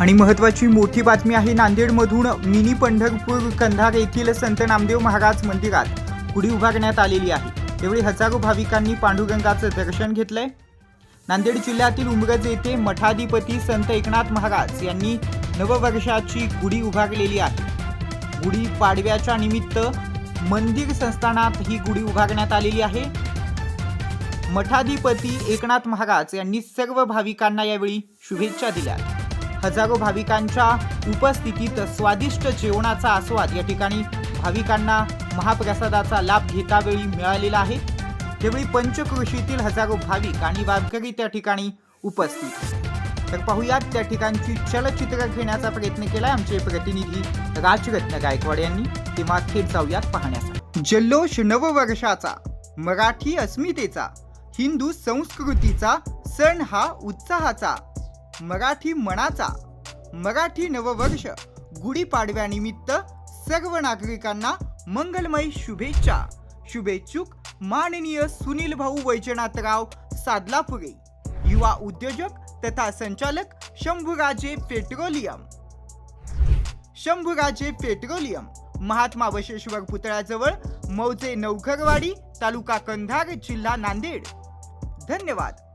आणि महत्वाची मोठी बातमी आहे नांदेडमधून मिनी पंढरपूर कंधार येथील संत नामदेव महाराज मंदिरात गुढी उभारण्यात आलेली आहे. त्यावेळी हजारो भाविकांनी पांडुरंगाचं दर्शन घेतलंय. नांदेड जिल्ह्यातील उमरज येथे मठाधिपती संत एकनाथ महाराज यांनी नववर्षाची गुढी उभारलेली आहे. गुढी पाडव्याच्या निमित्त मंदिर संस्थानात ही गुढी उभारण्यात आलेली आहे. मठाधिपती एकनाथ महाराज यांनी सर्व भाविकांना यावेळी शुभेच्छा दिल्या. हजारो भाविकांच्या उपस्थितीत स्वादिष्ट जेवणाचा आस्वाद. या ठिकाणी भाविकांना महाप्रसादाचा लाभ घेतावेळी मिळालेला आहे. त्यावेळी पंचकृषीतील हजारो भाविक आणि वारकरी त्या ठिकाणी उपस्थित. तर पाहूयात त्या ठिकाणची चलचित्र घेण्याचा प्रयत्न केलाय आमचे प्रतिनिधी राजरत्न गायकवाड यांनी. तेव्हा थेट जाऊयात पाहण्यासाठी. जल्लोष नववर्षाचा मराठी अस्मितेचा हिंदू संस्कृतीचा सण हा उत्साहाचा मराठी मनाचा मराठी नववर्ष गुढीपाडव्यानिमित्त सर्व नागरिकांना मंगलमय शुभेच्छा. शुभेच्छुक माननीय सुनील भाऊ वैजनाथराव सादलापुरे. युवा उद्योजक तथा संचालक शंभूराजे पेट्रोलियम. शंभूराजे पेट्रोलियम महात्मा बसवेश्वर पुतळ्याजवळ मौजे नवघरवाडी तालुका कंधार जिल्हा नांदेड. धन्यवाद.